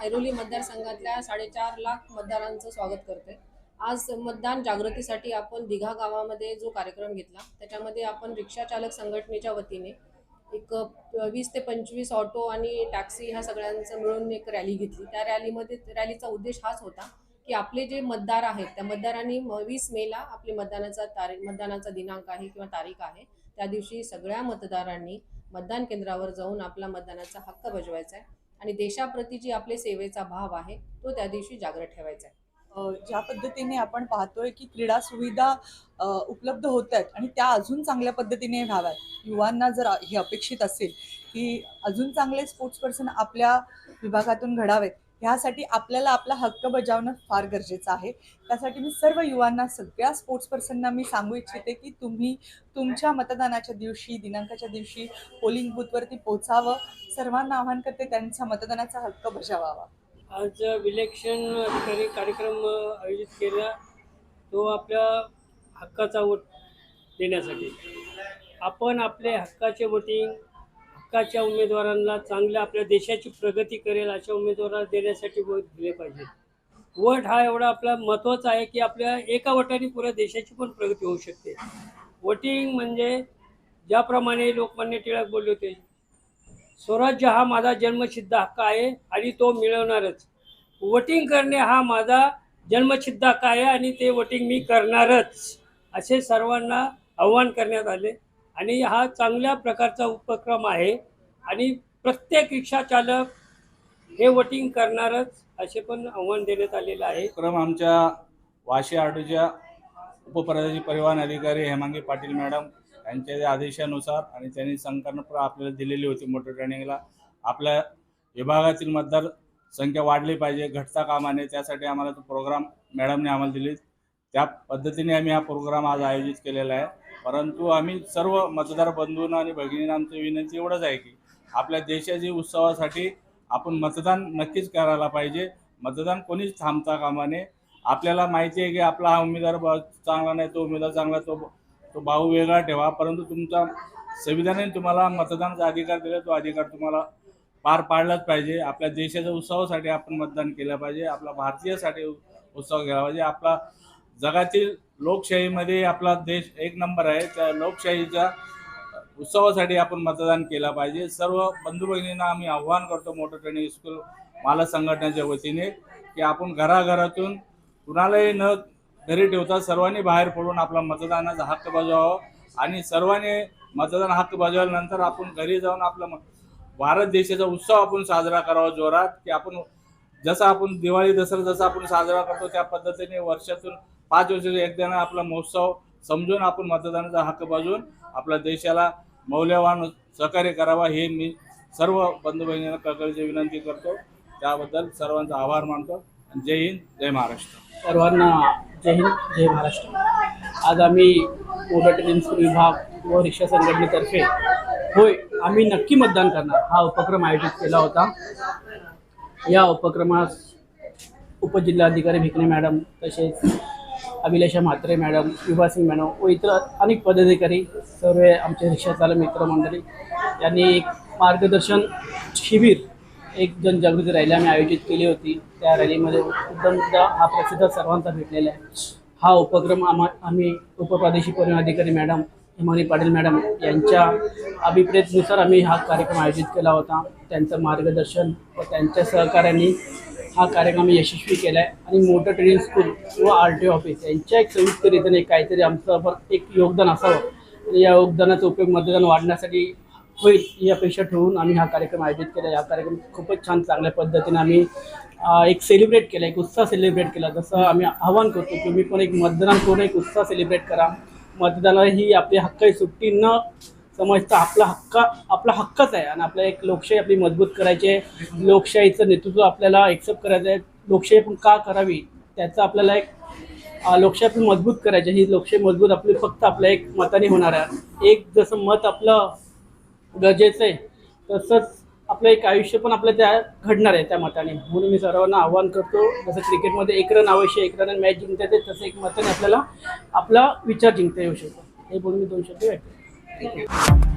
मतदारसंघातल्या साडेचार लाख मतदारांचं स्वागत करते आज मतदान जागृतीसाठी आपण दिघा गावामध्ये जो कार्यक्रम घेतला त्याच्यामध्ये आपण रिक्षा चालक संघटनेच्या वतीने एक वीस ते पंचवीस ऑटो आणि टॅक्सी ह्या सगळ्यांचं मिळून एक रॅली घेतली. त्या रॅलीमध्ये रॅलीचा उद्देश हाच होता की आपले जे मतदार आहेत त्या मतदारांनी वीस मेला आपली मतदानाचा तारीख मतदानाचा दिनांक आहे किंवा तारीख आहे त्या दिवशी सगळ्या मतदारांनी मतदान केंद्रावर जाऊन आपला मतदानाचा हक्क बजवायचा आहे. आणि देशाप्रती जी आपले सेवेचा भाव आहे तो त्या दिवशी जागृत ठेवायचा आहे. ज्या पद्धतीने आपण पाहतोय की क्रीडा सुविधा उपलब्ध होत आहेत आणि त्या अजून चांगल्या पद्धतीने व्हाव्यात. युवांना जर हे अपेक्षित असेल की अजून चांगले स्पोर्ट्स पर्सन आपल्या विभागातून घडावेत ह्यासाठी आपल्याला आपला हक्क बजावणं फार गरजेचं आहे. त्यासाठी मी सर्व युवांना सगळ्या स्पोर्ट्स पर्सनना मी सांगू इच्छिते की तुम्ही तुमच्या मतदानाच्या दिवशी दिनांकाच्या दिवशी पोलिंग बूथवरती पोचावं. सर्वांना आव्हान करते त्यांचा मतदानाचा हक्क बजावावा. आज विलेक्शन अधिकारी कार्यक्रम आयोजित केला तो आपल्या हक्काचा वोट देण्यासाठी. आपण आपले हक्काचे वोटिंग हक्काच्या उमेदवारांना चांगल्या आपल्या देशाची प्रगती करेल अशा उमेदवारांना देण्यासाठी वोट दिले पाहिजे. वोट हा एवढा आपला महत्त्वाचा आहे की आपल्या एका वटाने पुऱ्या देशाची पण प्रगती होऊ शकते. वोटिंग म्हणजे ज्याप्रमाणे लोकमान्य टिळक बोलले होते स्वराज्य हा माझा जन्मसिद्ध हक्क आहे आणि तो मिळवणारच. वोटिंग करणे हा माझा जन्मसिद्ध हक्क आहे आणि ते वोटिंग मी करणारच. असे सर्वांना आव्हान करण्यात आले. आणि हा चांगल्या प्रकारचा उपक्रम आहे. आणि प्रत्येक रिक्षा चालक हे वोटिंग करणारच असे पण आव्हान देण्यात आलेलं आहे. उपक्रम आमच्या वाशी आडूच्या उपप्रदेशी परिवहन अधिकारी हेमांगी पाटील मॅडम यांच्या आदेशानुसार आणि त्यांनी संकल्पना आपल्याला दिलेली होती मोटर ट्रेनिंगला. आपल्या विभागातील मतदार संख्या वाढली पाहिजे घटता कामाने त्यासाठी आम्हाला तो प्रोग्राम मॅडमने आम्हाला दिली त्या पद्धतीने आम्ही हा प्रोग्राम आज आयोजित केलेला आहे. परंतु आम्ही सर्व मतदार बंधूंना आणि भगिनींना आमची विनंती एवढंच आहे की आपल्या देशाच्या उत्सवासाठी आपण मतदान नक्कीच करायला पाहिजे. मतदान कोणीच थांबता कामा नये. आपल्याला माहिती आहे की आपला हा उमेदवार ब- चांगला नाही तो उमेदवार चांगला तो तो भाऊ वेगळा ठेवा. परंतु तुमचा संविधानाने तुम्हाला मतदानाचा अधिकार दिला तो अधिकार तुम्हाला पार पाडलाच पाहिजे. आपल्या देशाच्या उत्सवासाठी आपण मतदान केलं पाहिजे. आपला भारतीयसाठी उत्सव केला पाहिजे. आपला जगातील लोकशाहीमध्ये आपला देश एक नंबर आहे. त्या लोकशाहीच्या उत्सवासाठी आपण मतदान केला पाहिजे. सर्व बंधू भगिनींना आम्ही आव्हान करतो मोटर ट्रेनिंग स्कूल मालक संघटनेच्या वतीने की आपण घराघरातून कुणालाही न घरी ठेवता सर्वांनी बाहेर पडून आपला मतदानाचा हक्क बजावावा आणि सर्वांनी मतदान हक्क बजावल्यानंतर आपण घरी जाऊन आपला भारत देशाचा उत्सव आपण साजरा करावा जोरात की आपण जसं आपण दिवाळी दसरा जसा आपण साजरा करतो त्या पद्धतीने वर्षातून पाच वर्षाचा एकदा आपला महोत्सव समजून आपण मतदानाचा हक्क बाजून आपल्या देशाला मौल्यवान सहकार्य करावा हे मी सर्व बंधू बहिणींना कळकळीची विनंती करतो. त्याबद्दल सर्वांचा आभार मानतो. जय हिंद जय महाराष्ट्र. सर्वांना जय हिंद जय महाराष्ट्र. आज आम्ही मोटर विभाग व रिक्षा संघटनेतर्फे होय आम्ही नक्की मतदान करणार. हा उपक्रम आयोजित केला होता. या उपक्रमास उपजिल्हाधिकारी भिकणे मॅडम तसेच अभिलाषा म्हात्रे मॅडम विभा मॅडम व इतर अनेक पदाधिकारी सर्व आमचे रिक्षाचालक मित्रमंडळी यांनी एक मार्गदर्शन शिबिर एक जनजागृती रॅली आम्ही आयोजित केली होती. त्या रॅलीमध्ये उद्दमदा हा प्रसिद्ध सर्वांचा भेटलेला आहे. हा उपक्रम आम्हा आम्ही उपप्रादेशिक परिवहन अधिकारी मॅडम हिमानी पाटील मॅडम यांच्या अभिप्रेतनुसार आम्ही हा कार्यक्रम आयोजित केला होता. त्यांचं मार्गदर्शन व त्यांच्या सहकार्याने हा कार्यक्रम यशस्वी केला आहे आणि मोटर ट्रेनिंग स्कूल व आर टी ऑफिस यांच्या एक संयुक्तरित्याने काहीतरी आमचं पण एक योगदान असावं. आणि या योगदानाचा उपयोग मतदान वाढण्यासाठी होईल ही अपेक्षा ठेवून आम्ही हा कार्यक्रम आयोजित केला. हा कार्यक्रम खूपच छान चांगल्या पद्धतीने आम्ही एक सेलिब्रेट केला एक उत्साह सेलिब्रेट केला. जसं आम्ही आवाहन करतो तुम्ही पण एक मतदान करून एक उत्साह सेलिब्रेट करा. मतदानाला ही आपली हक्काची सुट्टी न समजतं. आपला हक्क आपला हक्कच आहे आणि आपला एक लोकशाही आपली मजबूत करायची आहे. लोकशाहीचं नेतृत्व आपल्याला एक्सेप्ट करायचं आहे. लोकशाही पण का करावी? त्याचं आपल्याला एक लोकशाही आपली मजबूत करायची आहे. ही लोकशाही मजबूत आपली फक्त आपल्या एक मताने होणार आहे. एक जसं मत आपलं गरजेचं आहे तसंच आपलं एक आयुष्य पण आपलं त्या घडणार आहे त्या मताने. म्हणून मी सर्वांना आव्हान करतो जसं क्रिकेटमध्ये एक रन आवश्यक एक रन मॅच जिंकता येते तसं एक मताने आपल्याला आपला विचार जिंकता येऊ शकतो. हे बोलून मी दोन शब्द व्यक्त करतो.